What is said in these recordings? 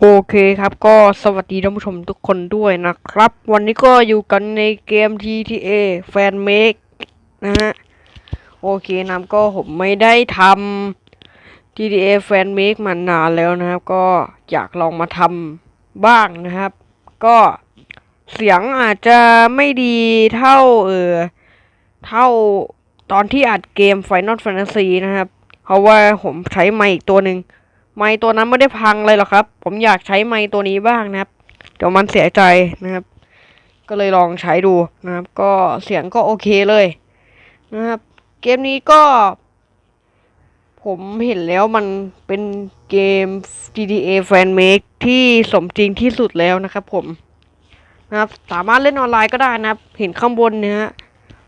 โอเคครับก็สวัสดีท่านผู้ชมทุกคนด้วยนะครับ วันนี้ก็อยู่กันในเกม TTA Fan Make นะฮะ โอเคนะก็ผมไม่ได้ทำ TTA Fan Make มานานแล้วนะครับ ก็อยากลองมาทำบ้างนะครับ ก็เสียงอาจจะไม่ดีเท่าเออเท่าตอนที่อัดเกม Final Fantasy นะครับ เพราะว่าผมใช้ไมค์อีกตัวหนึ่ง ไมค์ตัวนั้นไม่ได้พังเลยหรอกครับ ผมอยากใช้ไมค์ตัวนี้บ้างนะครับ เดี๋ยวมันเสียใจนะครับ ก็เลยลองใช้ดูนะครับ ก็เสียงก็โอเคเลยนะครับ เกมนี้ก็ ผมเห็นแล้วมันเป็นเกม GTA Fan Make ที่สมจริงที่สุดแล้วนะครับ ผมนะครับ สามารถเล่นออนไลน์ก็ได้นะครับ เห็นข้างบนเนี่ยฮะ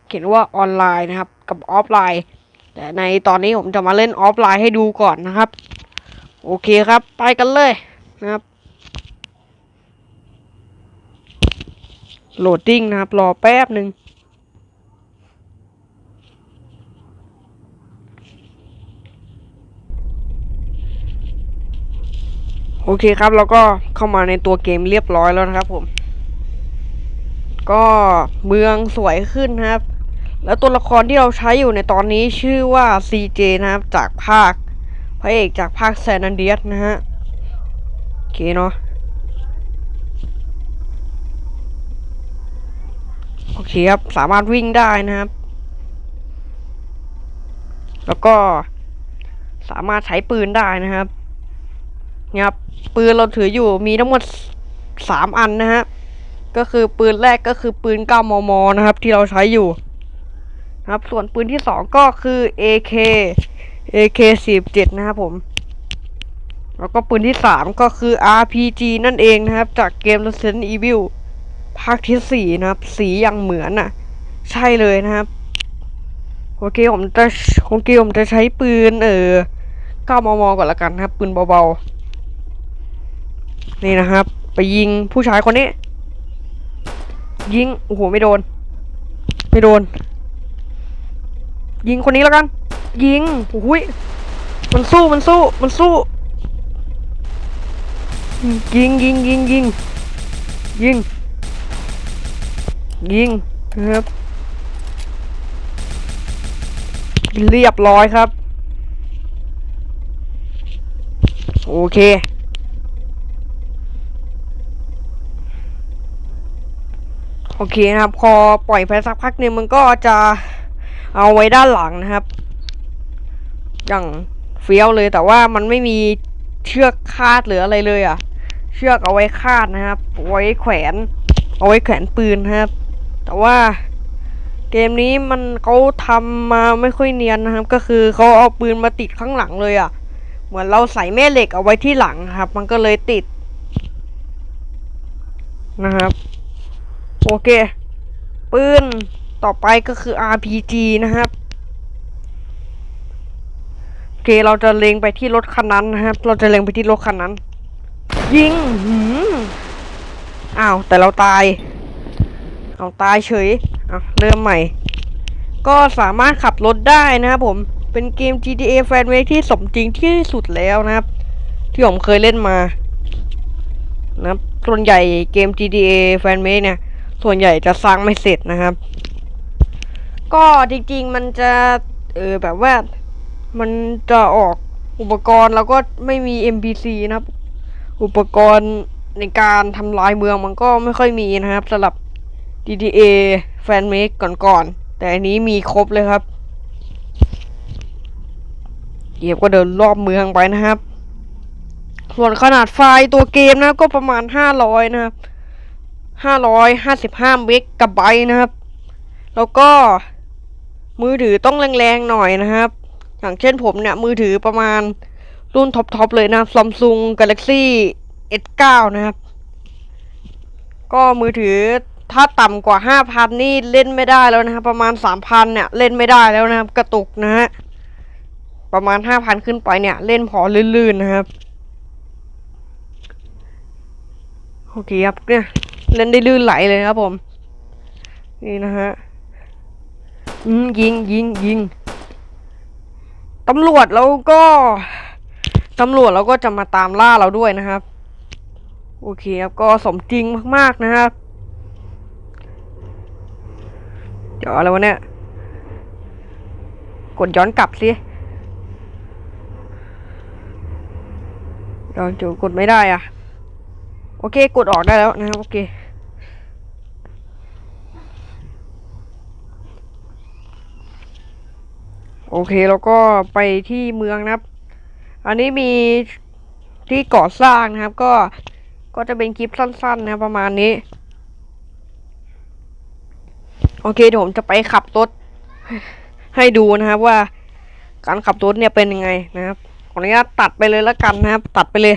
เขียนว่าออนไลน์นะครับ กับออฟไลน์ แต่ในตอนนี้ผมจะมาเล่นออฟไลน์ให้ดูก่อนนะครับ โอเคครับ ไปกันเลยนะครับ โหลดดิ้งนะครับ รอแป๊บหนึ่งโอเคครับแล้วก็เข้ามาในตัวเกมเรียบร้อยแล้วนะครับผม ก็เมืองสวยขึ้นนะครับ แล้วตัวละครที่เราใช้อยู่ในตอนนี้ชื่อว่า CJ นะครับจากภาค พระเอกจากภาคแซนอันเดียสนะฮะโอเคเนาะโอเคครับ สามารถวิ่งได้นะครับ แล้วก็สามารถใช้ปืนได้นะครับเนี่ยครับ ปืนเราถืออยู่มีทั้งหมดสามอันนะฮะ ก็คือปืนแรกก็คือปืน 9 มม นะครับ ที่เราใช้อยู่นะครับ ส่วนปืนที่สองก็คือ AK AK 47 นะครับผม แล้วก็ปืนที่สามก็คือ RPG นั่นเองนะครับ จากเกม Resident Evil ภาคที่สี่นะครับ สีย่างเหมือนอะ ใช่เลยนะครับโอเคผมจะโอเคผมจะใช้ปืน เออ9มมก่อนละกันนะครับ ปืนเบาๆ นี่นะครับ ไปยิงผู้ชายคนนี้ ยิง โอ้โห ไม่โดน ไม่โดน ยิงคนนี้แล้วกัน ยิงโอ้ยมันสู้มันสู้มันสู้ ยิงยิงยิงยิงยิงยิงนะครับ เรียบร้อยครับ โอเคโอเคนะครับพอปล่อยไปสักพักหนึ่งมันก็จะเอาไว้ด้านหลังนะครับ อย่างเฟี้ยวเลยแต่ว่ามันไม่มีเชือกคาดหรืออะไรเลยอะ เชือกเอาไว้คาดนะครับเอาไว้แขวน เอาไว้แขวนปืนนะครับ แต่ว่าเกมนี้มันเขาทำมาไม่ค่อยเนียนนะครับ ก็คือเขาเอาปืนมาติดข้างหลังเลยอะ เหมือนเราใส่แม่เหล็กเอาไว้ที่หลังครับ มันก็เลยติด นะครับ โอเค ปืนต่อไปก็คือ RPG นะครับ เคเราจะเล็งไปที่รถคันนั้นนะครับ เราจะเล็งไปที่รถคันนั้น ยิงหืมอ้าวแต่เราตาย เอาตายเฉยเอาเริ่มใหม่ ก็สามารถขับรถได้นะครับผม เป็นเกม GTA Fan Make ที่สมจริงที่สุดแล้วนะครับ ที่ผมเคยเล่นมานะครับส่วนใหญ่เกม GTA Fan Make เนี่ย ส่วนใหญ่จะสร้างไม่เสร็จนะครับ ก็จริงๆมันจะ เออแบบว่า มันจะออกอุปกรณ์แล้วก็ไม่มี NPC นะครับ อุปกรณ์ในการทำลายเมืองมันก็ไม่ค่อยมีนะครับสำหรับ GTA Fan Make ก่อนๆ แต่อันนี้มีครบเลยครับเกียบก็เดินรอบเมืองไปนะครับ ส่วนขนาดไฟล์ตัวเกมนะก็ประมาณ 500 นะครับ 555เมกะไบต์นะครับ แล้วก็มือถือต้องแรงๆหน่อยนะครับ อย่างเช่นผมเนี่ย มือถือประมาณรุ่นท็อปๆเลยนะ Samsung Galaxy S9 นะครับ ก็มือถือถ้าต่ำกว่า 5,000 นี่เล่นไม่ได้แล้วนะครับ ประมาณ 3,000 เนี่ย เล่นไม่ได้แล้วนะครับ กระตุกนะฮะ ประมาณ 5,000 ขึ้นไปเนี่ย เล่นพอลื่นๆนะครับ โอเคครับเนี่ย เล่นได้ลื่นไหลเลยครับผม นี่นะฮะยิงยิงยิง ตำรวจแล้วก็ตำรวจเราก็จะมาตามล่าเราด้วยนะครับ โอเคครับก็สมจริงมากๆนะครับเดี๋ยวอะไรวะเนี่ยกดย้อนกลับสิเดี๋ยวกดไม่ได้อะ โอเค กดออกได้แล้วนะครับ โอเค โอ เคแล้วก็ไปที่เมืองนะครับ อันนี้มีที่ก่อสร้างนะครับ ก็ก็จะเป็นคลิปสั้น ๆ นะครับประมาณนี้ โอเคเดี๋ยวผมจะไปขับรถให้ดูนะครับว่าการขับรถเนี่ยเป็นยังไงนะครับขออนุญาตตัดไปเลยแล้วกันนะครับ ตัดไปเลย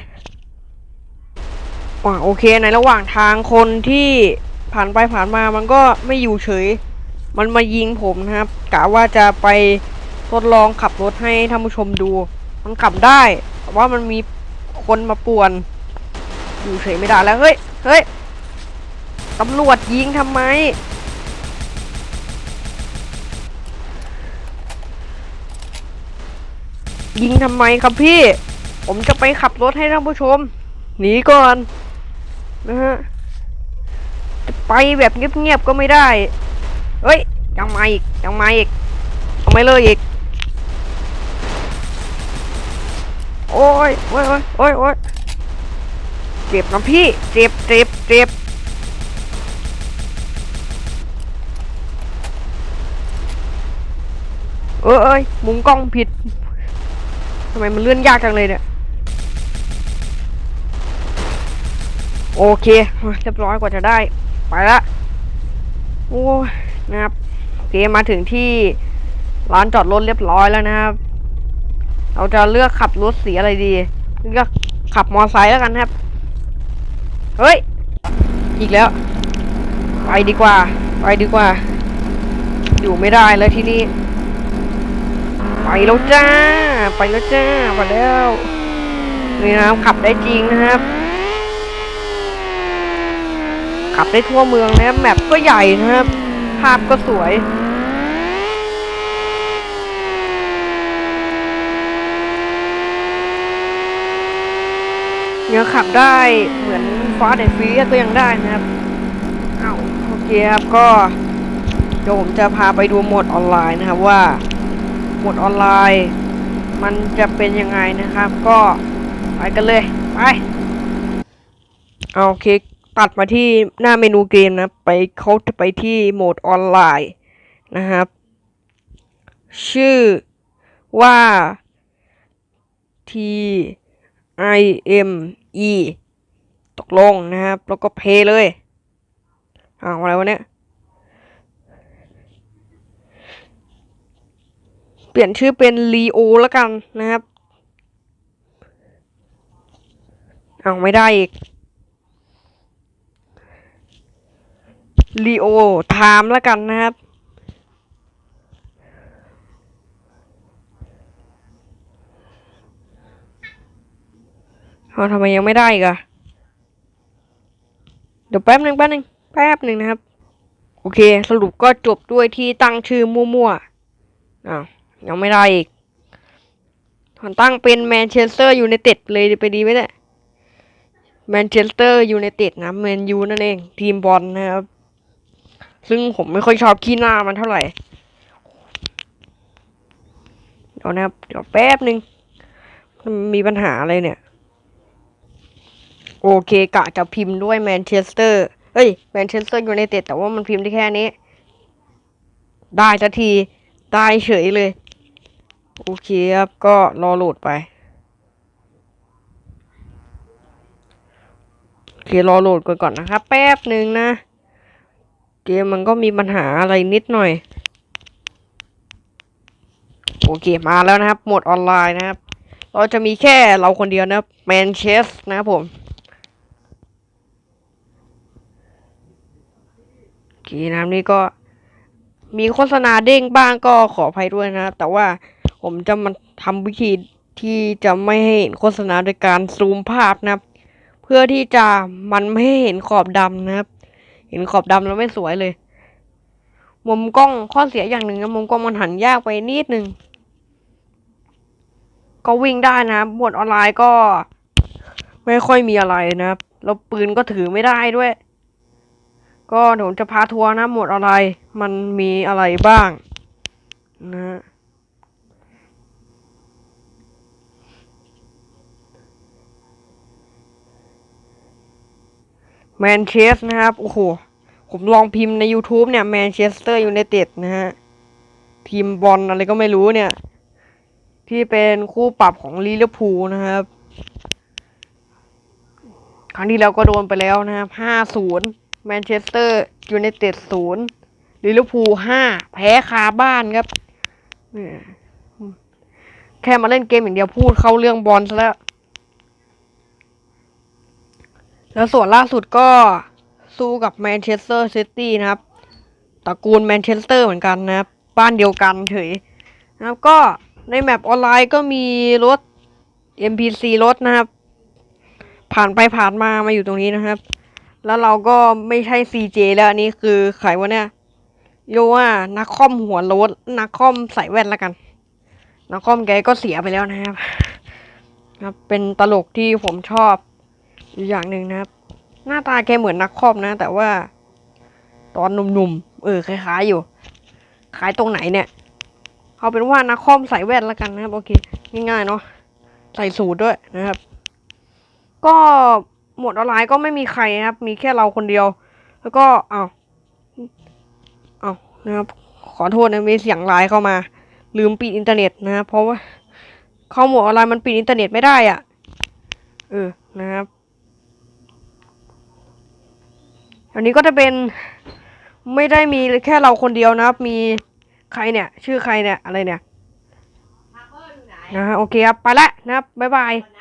อ่าโอเคในระหว่างทางคนที่ผ่านไปผ่านมามันก็ไม่อยู่เฉย มันมายิงผมนะครับกะว่าจะไป ทดลองขับรถให้ท่านผู้ชมดู มันขับได้แต่ว่ามันมีคนมาป่วน อยู่เฉยไม่ได้แล้ว เฮ้ย เฮ้ย ตำรวจยิงทำไม ยิงทำไมครับพี่ ผมจะไปขับรถให้ท่านผู้ชม หนีก่อน นะฮะ จะไปแบบเงียบๆก็ไม่ได้ เฮ้ย ยังมาอีก ยังมาอีกเอาไม่เลยอีก โอ้ยโอ้ยโอ้ยโอ้ยเจ็บนะพี่ เจ็บเจ็บเจ็บเออเอ้ยมุมกล้องผิดทำไมมันเลื่อนยากจังเลยเนี่ย โอเค เรียบร้อยกว่าจะได้ ไปละ โอ้นะครับ โอเค มาถึงที่ร้านจอดรถเรียบร้อยแล้วนะครับ เราจะเลือกขับรถสีอะไรดีเลือกขับมอไซค์แล้วกันครับ เฮ้ย อีกแล้ว ไปดีกว่า ไปดีกว่า อยู่ไม่ได้แล้วที่นี่ ไปแล้วจ้า ไปแล้วจ้าไปแล้วนี่นะครับขับได้จริงนะครับ ขับได้ทั่วเมืองนะครับแมปก็ใหญ่นะครับ ภาพก็สวย ยังขับได้เหมือนฟ้าเดฟรีก็ยังได้นะครับเอา้าโอเคครับก็เดี๋ยวผมจะพาไปดูโหมดออนไลน์นะครับว่าโหมดออนไลน์ มันจะเป็นยังไงนะครับ ก็ไปกันเลยไปเอาโอเคตัดมาที่หน้าเมนูเกมนะไปเขาจะไปที่โหมดออนไลน์นะครับ ชื่อว่า T I M E ตกลงนะครับ แล้วก็เพย์เลยอ้าวอะไรวะเนี่ย เปลี่ยนชื่อเป็นลีโอแล้วกันนะครับเอาไม่ได้อีกลีโอไทม์แล้วกันนะครับ เอาทำไมยังไม่ได้อีกอะเดี๋ยวแป๊บหนึ่งแป๊บหนึ่งแป๊บหนึ่งนะครับ โอเค สรุปก็จบด้วยที่ตั้งชื่อมั่วๆอ้าวยังไม่ได้อีกผมตั้งเป็นแมนเชสเตอร์ยูไนเต็ดเลยไปดีไหมเนี่ยแมนเชสเตอร์ยูไนเต็ดนะแมนยูนั่นเอง ทีมบอลนะครับ ซึ่งผมไม่ค่อยชอบขี้หน้ามันเท่าไหร่เดี๋ยวนะครับ เดี๋ยวแป๊บหนึ่งมันมีปัญหาอะไรเนี่ย โอเคกะจะพิมพ์ด้วยแมนเชสเตอร์เอ้ยแมนเชสเตอร์ยูไนเต็ดแต่ว่ามันพิมพ์ได้แค่นี้ ได้ทันทีได้เฉยเลย โอเคครับ ก็รอโหลดไป โอเครอโหลดก่อนก่อนนะครับ แป๊บหนึ่งนะ เกมมันก็มีปัญหาอะไรนิดหน่อย โอเคมาแล้วนะครับ หมดออนไลน์นะครับ เราจะมีแค่เราคนเดียวนะแมนเชสนะครับผม โอ เคนะนี่ก็มีโฆษณาเด้งบ้างก็ขออภัยด้วยนะ แต่ว่าผมจะมาทำวิธีที่จะไม่ให้เห็นโฆษณาโดยการซูมภาพนะครับ เพื่อที่จะมันไม่ให้เห็นขอบดำนะครับ เห็นขอบดำแล้วไม่สวยเลย มุมกล้องข้อเสียอย่างหนึ่งนะมุมกล้องมันหันยากไปนิดนึง ก็วิ่งได้นะบบทออนไลน์ก็ ไม่ค่อยมีอะไรนะครับแล้วปืนก็ถือไม่ได้ด้วย ก็เดี๋ยวผมจะพาทัวร์นะหมวดอะไร มันมีอะไรบ้างนะฮะแมนเชสนะครับ โอ้โห ผมลองพิมพ์ใน YouTube เนี่ยแมนเชสเตอร์ยูไนเต็ดนะฮะ ทีมบอลอะไรก็ไม่รู้เนี่ย ที่เป็นคู่ปรับของลิเวอร์พูลนะครับ ครั้งที่แล้วก็โดนไปแล้วนะครับ5-0 แมนเชสเตอร์ยูไนเต็ด0ลิเวอร์พูล5แพ้คาบ้านครับแค่มาเล่นเกมอย่างเดียวพูดเข้าเรื่องบอลซะแล้ว แล้วส่วนล่าสุดก็สู้กับแมนเชสเตอร์ซิตี้นะครับตระกูลแมนเชสเตอร์เหมือนกันนะครับ บ้านเดียวกันเฉยนะครับก็ในแมปออนไลน์ก็มีรถ NPC รถนะครับ ผ่านไปผ่านมามาอยู่ตรงนี้นะครับ แล้วเราก็ไม่ใช่ CJ แล้วอันนี้คือใครวะเนี่ยเรียว่านักคอมหัวโลดนักคอมใส่แว่นแล้วกัน นักคอมแกก็เสียไปแล้วนะครับครับ เป็นตลกที่ผมชอบอยู่อย่างหนึ่งนะครับ หน้าตาแกเหมือนนักคอมนะ แต่ว่า ตอนหนุ่มๆเออคล้ายๆอยู่ขายตรงไหนเนี่ยเอาเป็นว่านักคอมใส่แว่นแล้วกันนะครับโอเค ง่ายๆเนาะใส่สูตรด้วยนะครับ ก็ หมวดออนไลน์ก็ไม่มีใครนะครับ มีแค่เราคนเดียว แล้วก็เอาเอานะครับ ขอโทษนะมีเสียงไลน์เข้ามา ลืมปิดอินเทอร์เน็ตนะครับเพราะว่าเข้าหมวดออนไลน์มันปิดอินเทอร์เน็ตไม่ได้อะ เออนะครับอันนี้ก็จะเป็นไม่ได้มีแค่เราคนเดียวนะครับ มีใครเนี่ย ชื่อใครเนี่ยอะไรเนี่ยพาเพิ่มอยู่ไหนนะฮะโอเคครับ ไปละนะครับบ๊ายบายนะ